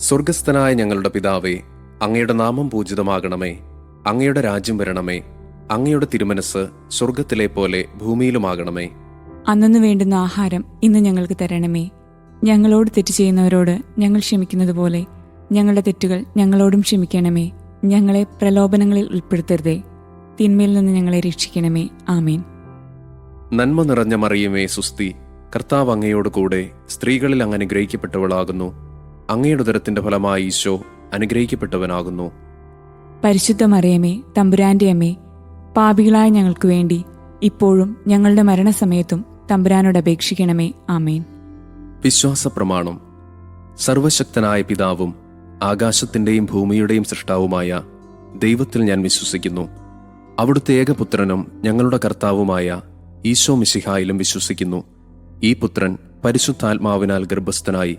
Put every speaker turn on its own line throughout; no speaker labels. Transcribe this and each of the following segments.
സ്വർഗസ്ഥനായ ഞങ്ങളുടെ പിതാവേ അങ്ങയുടെ നാമം പൂജിതമാകണമേ. അങ്ങയുടെ രാജ്യം വരണമേ. അങ്ങയുടെ തിരുമനസ് സ്വർഗത്തിലെ പോലെ ഭൂമിയിലുമാകണമേ.
അന്നു വേണ്ടുന്ന ആഹാരം ഇന്ന് ഞങ്ങൾക്ക് തരണമേ. ഞങ്ങളോട് തെറ്റ് ചെയ്യുന്നവരോട് ഞങ്ങൾ ക്ഷമിക്കുന്നത് പോലെ ഞങ്ങളുടെ തെറ്റുകൾ ഞങ്ങളോടും ക്ഷമിക്കണമേ. ഞങ്ങളെ പ്രലോഭനങ്ങളിൽ ഉൾപ്പെടുത്തരുതേ. തിന്മയിൽ നിന്ന് ഞങ്ങളെ രക്ഷിക്കണമേ. ആമീൻ.
നന്മ നിറഞ്ഞ മറിയുമേ സുസ്തി കർത്താവ് അങ്ങയോട് കൂടെ സ്ത്രീകളിൽ അങ്ങ് അനുഗ്രഹിക്കപ്പെട്ടവളാകുന്നു. അങ്ങയുടെ ഉദരത്തിന്റെ ഫലമായി ഈശോ അനുഗ്രഹിക്കപ്പെട്ടവനാകുന്നു.
പരിശുദ്ധ മറിയമേ തമ്പുരാന്റെ അമ്മേ പാപികളായ ഞങ്ങൾക്ക് വേണ്ടി ഇപ്പോഴും ഞങ്ങളുടെ മരണസമയത്തും തമ്പുരാനോട് അപേക്ഷിക്കണമേ. ആമേൻ.
വിശ്വാസ പ്രമാണം സർവശക്തനായ പിതാവും ആകാശത്തിന്റെയും ഭൂമിയുടെയും സൃഷ്ടാവുമായ ദൈവത്തിൽ ഞാൻ വിശ്വസിക്കുന്നു. അവിടുത്തെ ഏകപുത്രനും ഞങ്ങളുടെ കർത്താവുമായ ഈശോ മിശിഹായിലും വിശ്വസിക്കുന്നു. ഈ പുത്രൻ പരിശുദ്ധാത്മാവിനാൽ ഗർഭസ്ഥനായി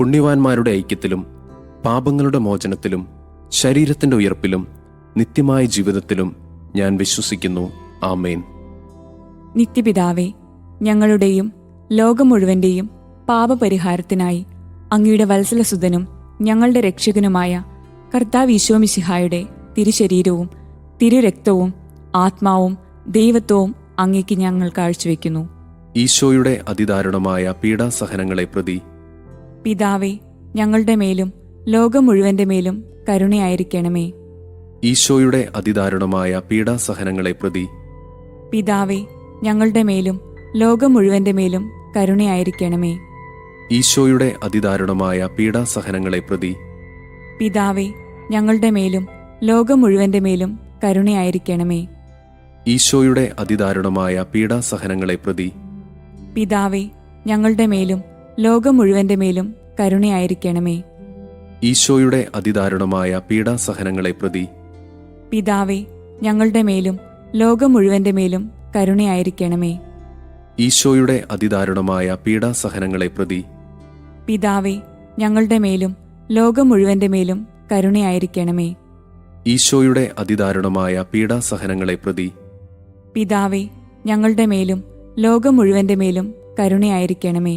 പുണ്യവാന്മാരുടെ ഐക്യത്തിലും പാപങ്ങളുടെ മോചനത്തിലും ശരീരത്തിന്റെ ഉയർപ്പിലും നിത്യമായ ജീവിതത്തിലും ഞാൻ വിശ്വസിക്കുന്നു. ആമേൻ.
നിത്യപിതാവേ ഞങ്ങളുടെയും ലോകം മുഴുവന്റെയും പാപപരിഹാരത്തിനായി അങ്ങയുടെ വത്സലസുതനും ഞങ്ങളുടെ രക്ഷകനുമായ കർത്താവ് ഈശോമിശിഹായുടെ തിരുശരീരവും തിരുരക്തവും ആത്മാവും ദൈവത്വവും അങ്ങേക്ക് ഞങ്ങൾ കാഴ്ചവെക്കുന്നു.
ഈശോയുടെ അതിദാരുണമായ പീഡാസഹനങ്ങളെ പ്രതി
പിതാവേ ഞങ്ങളുടെ മേലും ലോകം മുഴുവന്റെ മേലും കരുണയായിരിക്കണമേ.
ഈശോയുടെ അതിദാരുണമായ പീഡാസഹനങ്ങളെ പ്രതി
പിതാവേ ഞങ്ങളുടെ മേലും ലോകം മുഴുവന്റെ മേലും കരുണയായിരിക്കണമേ.
ഈശോയുടെ അതിദാരുണമായ പീഡാസഹനങ്ങളെ പ്രതി
പിതാവേ ഞങ്ങളുടെ മേലും ലോകം മുഴുവന്റെ മേലും കരുണയായിരിക്കണമേ.
ഈശോയുടെ അതിദാരുണമായ പീഡാസഹനങ്ങളെ പ്രതി
പിതാവേ ഞങ്ങളുടെ മേലും ലോകം മുഴുവന്റെ മേലും കരുണയായിരിക്കണമേ.
ഈശോയുടെ അതിദാരുണമായ പീഡാസഹനങ്ങളെ പ്രതി
പിതാവേ ഞങ്ങളുടെ മേലും ലോകം മുഴുവന്റെ മേലും കരുണയായിരിക്കണമേ.
ഈശോയുടെ അതിദാരുണമായ പീഡാസഹനങ്ങളെ പ്രതി
പിതാവേ ഞങ്ങളുടെ മേലും ലോകം മുഴുവന്റെ മേലും കരുണയായിരിക്കണമേ.
ഈശോയുടെ അതിദാരുണമായ പീഡാസഹനങ്ങളെ പ്രതി
പിതാവേ ഞങ്ങളുടെ മേലും ലോകം മുഴുവന്റെ മേലും കരുണയായിരിക്കണമേ.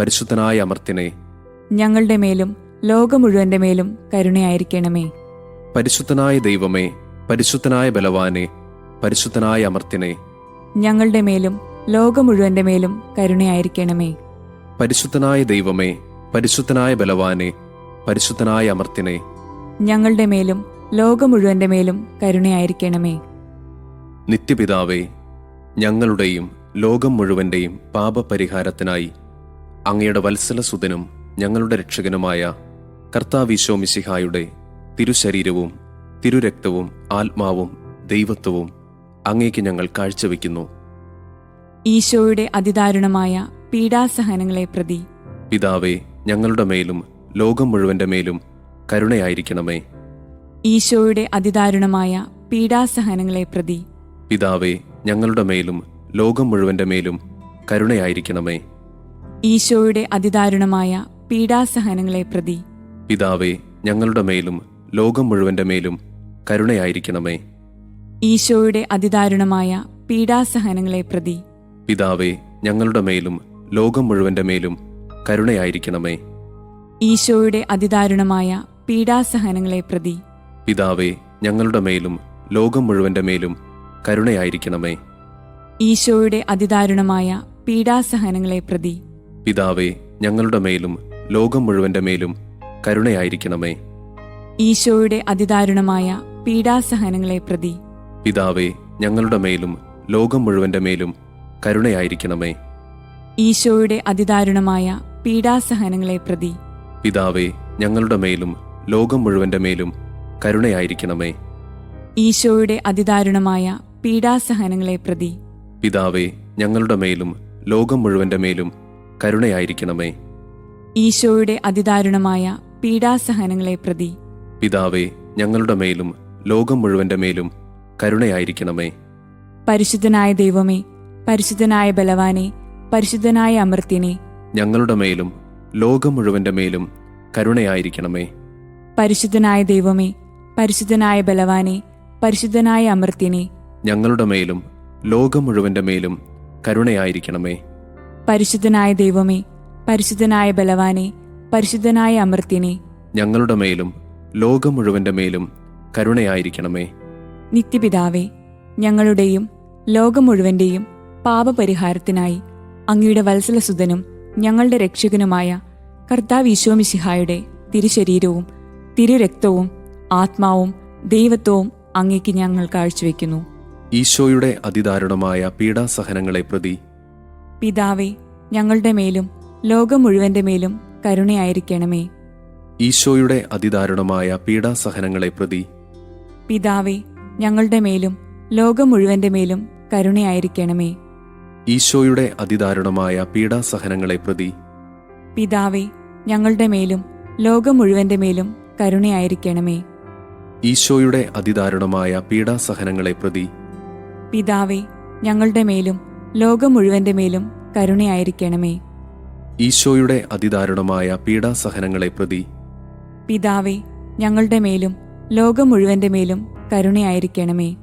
പരിശുദ്ധനായ അമർത്തിനെ
ഞങ്ങളുടെ മേലും ലോകം മുഴുവന്റെ മേലും കരുണയായിരിക്കണമേ.
പരിശുദ്ധനായ ദൈവമേ പരിശുദ്ധനായ ബലവാനെ പരിശുദ്ധനായ അമർത്തിനെ
ഞങ്ങളുടെ മേലും ലോകം മുഴുവന്റെ മേലും കരുണയായിരിക്കണമേ.
പരിശുദ്ധനായ ദൈവമേ പരിശുദ്ധനായ ബലവാനെ പരിശുദ്ധനായ അമർത്തിനെ
ഞങ്ങളുടെ മേലും ലോകം മുഴുവന്റെ മേലും കരുണയായിരിക്കണമേ.
നിത്യപിതാവേ ഞങ്ങളുടെയും ലോകം മുഴുവന്റെയും പാപപരിഹാരത്തിനായി അങ്ങയുടെ വത്സലസുതനും ഞങ്ങളുടെ രക്ഷകനുമായ കർത്താവിശോ മിശിഹായുടെ തിരുശരീരവും തിരുരക്തവും ആത്മാവും ദൈവത്വവും അങ്ങേക്ക് ഞങ്ങൾ കാഴ്ചവെക്കുന്നു.
ഈശോയുടെ അതിദാരുണമായ പീഡാസഹനങ്ങളെ പ്രതി
പിതാവേ ഞങ്ങളുടെ മേലും ലോകം മുഴുവന്റെ മേലും കരുണയായിരിക്കണമേ.
ഈശോയുടെ അതിദാരുണമായ പീഡാസഹനങ്ങളെ പ്രതി
പിതാവേ ഞങ്ങളുടെ മേലും ലോകം മുഴുവന്റെ മേലും കരുണയായിരിക്കണമേ.
ഈശോയുടെ അതിദാരുണമായ പീഡാസഹനങ്ങളെ പ്രതി.
പിതാവേ ഞങ്ങളുടെ മേലും ലോകം മുഴുവന്റെ മേലും കരുണയായിരിക്കണമേ.
ഈശോയുടെ അതിദാരുണമായ പീഡാസഹനങ്ങളെ പ്രതി.
പിതാവേ ഞങ്ങളുടെ മേലും ലോകം മുഴുവന്റെ മേലും കരുണയായിരിക്കണമേ.
ഈശോയുടെ അതിദാരുണമായ പീഡാസഹനങ്ങളെ പ്രതി.
പിതാവേ ഞങ്ങളുടെ മേലും ലോകം മുഴുവന്റെ മേലും കരുണയായിരിക്കണമേ.
ഈശോയുടെ അതിദാരുണമായ പീഡാസഹനങ്ങളെ പ്രതി.
പിതാവേ ഞങ്ങളുടെ മേലും ലോകം മുഴുവന്റെ മേലും കരുണയായിരിക്കണമേ.
ഈശോയുടെ അതിദാരുണമായ പീഡാസഹനങ്ങളെ പ്രതി.
പിതാവേ ഞങ്ങളുടെ മേലും ലോകം മുഴുവന്റെ മേലും കരുണയായിരിക്കണമേ.
ഈശോയുടെ അതിദാരുണമായ പീഡാസഹനങ്ങളെ പ്രതി.
പിതാവേ ഞങ്ങളുടെ മേലും ലോകം മുഴുവന്റെ മേലും കരുണയായിരിക്കണമേ.
ഈശോയുടെ അതിദാരുണമായ പീഡാസഹനങ്ങളെ പ്രതി.
പിതാവേ ഞങ്ങളുടെ മേലും ലോകം മുഴുവന്റെ മേലും കരുണയായിരിക്കണമേ.
ഈശോയുടെ അതിദാരുണമായ പീഡാസഹനങ്ങളെ പ്രതി.
പിതാവേ ഞങ്ങളുടെ മേലും ലോകം മുഴുവന്റെ മേലും കരുണയായിരിക്കണമേ.
പരിശുദ്ധനായ ദൈവമേ പരിശുദ്ധനായ ബലവാനെ പരിശുദ്ധനായ അമൃത്യനെ
ഞങ്ങളുടെ മേലും ലോകം മുഴുവന്റെ മേലും കരുണയായിരിക്കണമേ.
പരിശുദ്ധനായ ദൈവമേ പരിശുദ്ധനായ ബലവാനെ പരിശുദ്ധനായ അമൃത്യനെ
ഞങ്ങളുടെ മേലും ലോകം മുഴുവന്റെ മേലും കരുണയായിരിക്കണമേ.
പരിശുദ്ധനായ ദൈവമേ പരിശുദ്ധനായ ബലവാനെ പരിശുദ്ധനായ അമൃത്യനെ
ഞങ്ങളുടെ മേലും ലോകം മുഴുവന്റെ മേലും കരുണയായിരിക്കണമേ.
നിത്യപിതാവേ ഞങ്ങളുടെയും ലോകം മുഴുവന്റെയും പാപപരിഹാരത്തിനായി അങ്ങയുടെ വത്സലസുതനും ഞങ്ങളുടെ രക്ഷകനുമായ കർത്താവ് ഈശോമിശിഹായുടെ തിരുശരീരവും തിരുരക്തവും ആത്മാവും ദൈവത്വവും അങ്ങേക്ക് ഞങ്ങൾ കാഴ്ചവെക്കുന്നു.
ഈശോയുടെ അതിദാരുണമായ പീഡാസഹനങ്ങളെ പ്രതി
പിതാവേ ഞങ്ങളുടെ മേലും ലോകം മുഴുവന്റെ മേലും കരുണയായിരിക്കണമേ.
ഈശോയുടെ അതിദാരുണമായ പീഡാസഹനങ്ങളെ പ്രതി
പിതാവേ ഞങ്ങളുടെ മേലും ലോകം മുഴുവന്റെ മേലും കരുണയായിരിക്കണമേ.
ഈശോയുടെ അതിദാരുണമായ പീഡാസഹനങ്ങളെ പ്രതി
പിതാവേ ഞങ്ങളുടെ മേലും ലോകം മുഴുവന്റെ മേലും കരുണയായിരിക്കണമേ.
ഈശോയുടെ അതിദാരുണമായ പീഡാസഹനങ്ങളെ പ്രതി
പിതാവേ ഞങ്ങളുടെ മേലും ലോകം മുഴുവന്റെ മേലും കരുണയായിരിക്കണമേ.
ഈശോയുടെ അതിദാരുണമായ പീഡാസഹനങ്ങളെ പ്രതി
പിതാവേ ഞങ്ങളുടെ മേലും ലോകം മുഴുവന്റെ മേലും കരുണയായിരിക്കണമേ.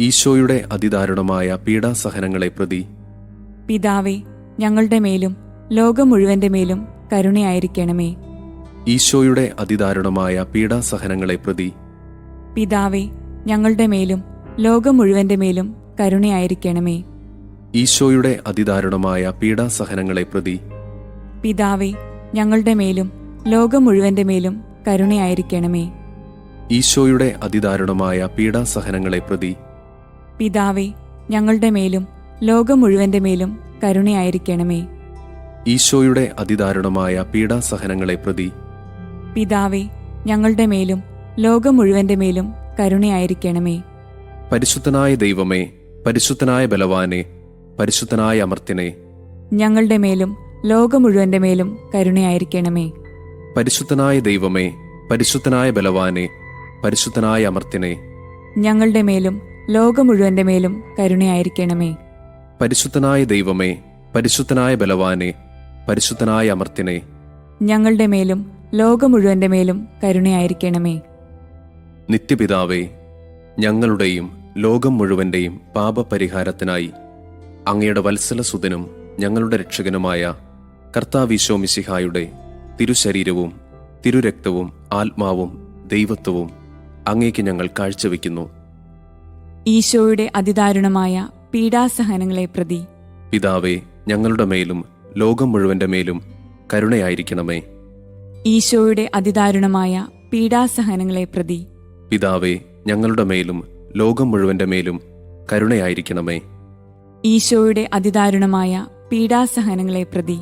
ഈശോയുടെ അതിദാരുണമായ പീഡാസഹനങ്ങളെ പ്രതി
പിതാവേ ഞങ്ങളുടെ മേലും ലോകം മുഴുവന്റെ മേലും കരുണയായിരിക്കണമേ.
ഈശോയുടെ അതിദാരുണമായ പീഡാസഹനങ്ങളെ പ്രതി
പിതാവേ ഞങ്ങളുടെ മേലും ലോകം മുഴുവന്റെ മേലും കരുണയായിരിക്കണമേ.
ഈശോയുടെ അതിദാരുണമായ പീഡാസഹനങ്ങളെ പ്രതി
പിതാവേ ഞങ്ങളുടെ മേലും ലോകം മുഴുവന്റെ മേലും കരുണയായിരിക്കണമേ.
ഈശോയുടെ അതിദാരുണമായ പീഡാസഹനങ്ങളെ പ്രതി
പിതാവേ ഞങ്ങളുടെ മേലും ലോകം മുഴുവന്റെ മേലും കരുണയായിരിക്കണമേ.
ഈശോയുടെ അതിദാരുണമായ പീഡാസഹനങ്ങളെ പ്രതി
പിതാവേ ഞങ്ങളുടെ മേലും ലോകം മുഴുവന്റെ മേലും കരുണയായിരിക്കണമേ.
പരിശുദ്ധനായ ദൈവമേ പരിശുദ്ധനായ ബലവാനെ പരിശുദ്ധനായ അമർത്തിനെ
ഞങ്ങളുടെ മേലും ലോകം മുഴുവന്റെ മേലും കരുണയായിരിക്കണമേ.
പരിശുദ്ധനായ ദൈവമേ പരിശുദ്ധനായ ബലവാനെ പരിശുദ്ധനായ അമർത്തിനെ
ഞങ്ങളുടെ മേലും ലോകം മുഴുവന്റെ മേലും കരുണയായിരിക്കണമേ.
പരിശുദ്ധനായ ദൈവമേ പരിശുദ്ധനായ ബലവാനെ പരിശുദ്ധനായ അമർത്തിനെ
ഞങ്ങളുടെ മേലും ലോകം മുഴുവന്റെ മേലും കരുണയായിരിക്കണമേ.
നിത്യപിതാവേ ഞങ്ങളുടെയും ലോകം മുഴുവന്റെയും പാപപരിഹാരത്തിനായി അങ്ങയുടെ വത്സലസുതനും ഞങ്ങളുടെ രക്ഷകനുമായ കർത്താവിശോ മിശിഹായുടെ തിരുശരീരവും തിരുരക്തവും ആത്മാവും ദൈവത്വവും അങ്ങേക്ക് ഞങ്ങൾ കാഴ്ചവെക്കുന്നു.
ഈശോയുടെ അതിദാരുണമായ പീഡാസഹനങ്ങളെ പ്രതി
പിതാവേ ഞങ്ങളുടെ മേലും ലോകം മുഴുവന്റെ മേലും കരുണയായിരിക്കണമേ.
ഈശോയുടെ അതിദാരുണമായ പീഡാസഹനങ്ങളെ പ്രതി
പിതാവേ ഞങ്ങളുടെ മേലും ലോകം മുഴുവന്റെ മേലും കരുണയായിരിക്കണമേ.
ഈശോയുടെ അതിദാരുണമായ പീഡാസഹനങ്ങളെ പ്രതി.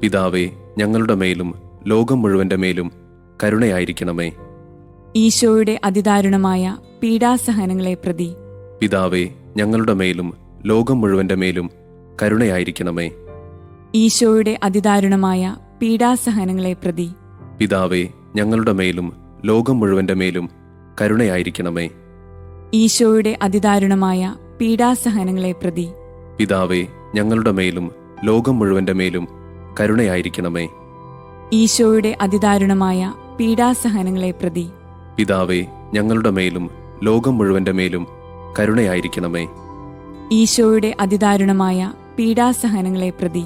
പിതാവേ ഞങ്ങളുടെ മേലും ലോകം മുഴുവന്റെ മേലും കരുണയായിരിക്കണമേ.
ഈശോയുടെ അതിദാരുണമായ പീഡാസഹനങ്ങളെ പ്രതി.
പിതാവേ ഞങ്ങളുടെ മേലും ലോകം മുഴുവന്റെ മേലും കരുണയായിരിക്കണമേ.
ഈശോയുടെ അതിദാരുണമായ പീഡാസഹനങ്ങളെ പ്രതി.
പിതാവേ ഞങ്ങളുടെ മേലും ലോകം മുഴുവന്റെ മേലും കരുണയായിരിക്കണമേ.
ഈശോയുടെ അതിദാരുണമായ പീഡാസഹനങ്ങളെ പ്രതി.
പിതാവേ ഞങ്ങളുടെ മേലും ലോകം മുഴുവന്റെ മേലും കരുണയായിരിക്കണമേ.
ഈശോയുടെ അതിദാരുണമായ പീഡാസഹനങ്ങളെ പ്രതി.
പിതാവേ ഞങ്ങളുടെ മേലും ലോകം മുഴുവന്റെ മേലും കരുണയായിരിക്കണമേ.
ഈശോയുടെ അതിദാരുണമായ പീഡാസഹനങ്ങളെ പ്രതി.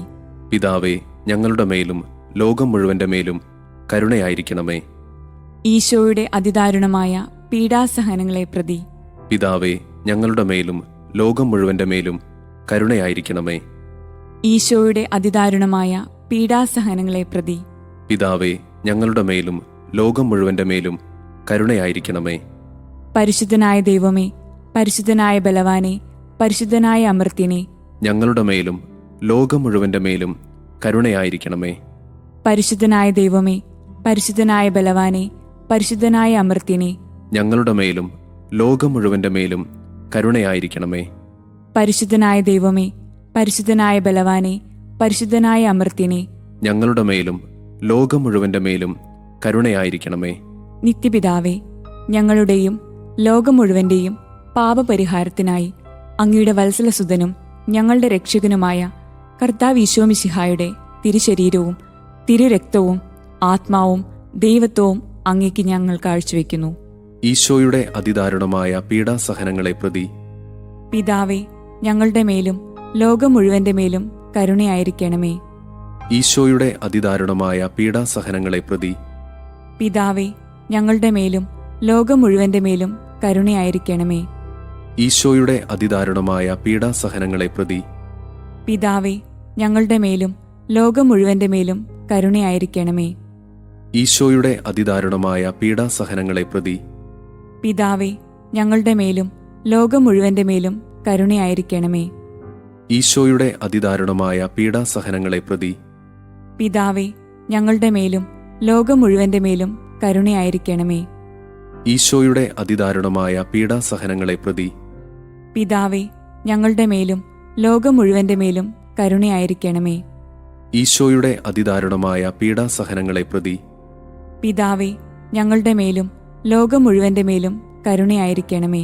പിതാവേ ഞങ്ങളുടെ മേലും ലോകം മുഴുവന്റെ മേലും കരുണയായിരിക്കണമേ.
ഈശോയുടെ അതിദാരുണമായ പീഡാസഹനങ്ങളെ പ്രതി.
പിതാവേ ഞങ്ങളുടെ മേലും ലോകം മുഴുവന്റെ മേലും കരുണയായിരിക്കണമേ.
ഈശോയുടെ അതിദാരുണമായ പീഡാസഹനങ്ങളെ പ്രതി.
പിതാവേ ഞങ്ങളുടെ മേലും ലോകം മുഴുവന്റെ മേലും കരുണയായിരിക്കണമേ.
പരിശുദ്ധനായ ദൈവമേ പരിശുദ്ധനായ ബലവാനെ പരിശുദ്ധനായ അമൃത്തിനെ
ഞങ്ങളുടെ മേലും ലോകം മുഴുവന്റെ മേലും കരുണയായിരിക്കണമേ.
പരിശുദ്ധനായ ദൈവമേ പരിശുദ്ധനായ ബലവാനെ പരിശുദ്ധനായ അമൃത്തിനെ
ഞങ്ങളുടെ മേലും ലോകം മുഴുവന്റെ മേലും കരുണയായിരിക്കണമേ.
പരിശുദ്ധനായ ദൈവമേ പരിശുദ്ധനായ ബലവാനെ പരിശുദ്ധനായ അമൃത്തിനെ
ഞങ്ങളുടെ മേലും ലോകം മുഴുവന്റെ മേലും കരുണയായിരിക്കണമേ.
നിത്യപിതാവേ ഞങ്ങളുടെയും ലോകം മുഴുവന്റെയും പാപപരിഹാരത്തിനായി അങ്ങയുടെ വത്സലസുതനും ഞങ്ങളുടെ രക്ഷകനുമായ കർത്താവ് ഈശോമിശിഹായുടെ തിരുശരീരവും തിരുരക്തവും ആത്മാവും ദൈവത്വവും അങ്ങേക്ക് ഞങ്ങൾ കാഴ്ചവെക്കുന്നു.
ഈശോയുടെ അതിദാരുണമായ പീഡാസഹനങ്ങളെ പ്രതി
പിതാവേ ഞങ്ങളുടെ മേലും ലോകം മുഴുവന്റെ മേലും കരുണയായിരിക്കണമേ.
ഈശോയുടെ അതിദാരുണമായ പീഡാസഹനങ്ങളെ പ്രതി
പിതാവേ ഞങ്ങളുടെ മേലും ലോകം മുഴുവന്റെ മേലും കരുണയായിരിക്കണമേ.
ഈശോയുടെ അതിദാരുണമായ പീഡാസഹനങ്ങളെ പ്രതി
പിതാവേ ഞങ്ങളുടെ മേലും ലോകം മുഴുവന്റെ മേലും കരുണയായിരിക്കണമേ.
ഈശോയുടെ അതിദാരുണമായ പീഡാസഹനങ്ങളെ പ്രതി
പിതാവേ ഞങ്ങളുടെ മേലും ലോകം മുഴുവന്റെ മേലും കരുണയായിരിക്കണമേ.
ഈശോയുടെ അതിദാരുണമായ പീഡാസഹനങ്ങളെ പ്രതി
പിതാവേ ഞങ്ങളുടെ മേലും ലോകം മുഴുവന്റെ മേലും കരുണയായിരിക്കണമേ.
ഈശോയുടെ അതിദാരുണമായ പീഡാസഹനങ്ങളെ പ്രതി
പിതാവേ ഞങ്ങളുടെ മേലും ലോകം മുഴുവന്റെ മേലും കരുണയായിരിക്കണമേ.
ഈശോയുടെ അതിദാരുണമായ പീഡാസഹനങ്ങളെ പ്രതി
പിതാവേ ഞങ്ങളുടെ മേലും ലോകം മുഴുവന്റെ മേലും കരുണയായിരിക്കണമേ.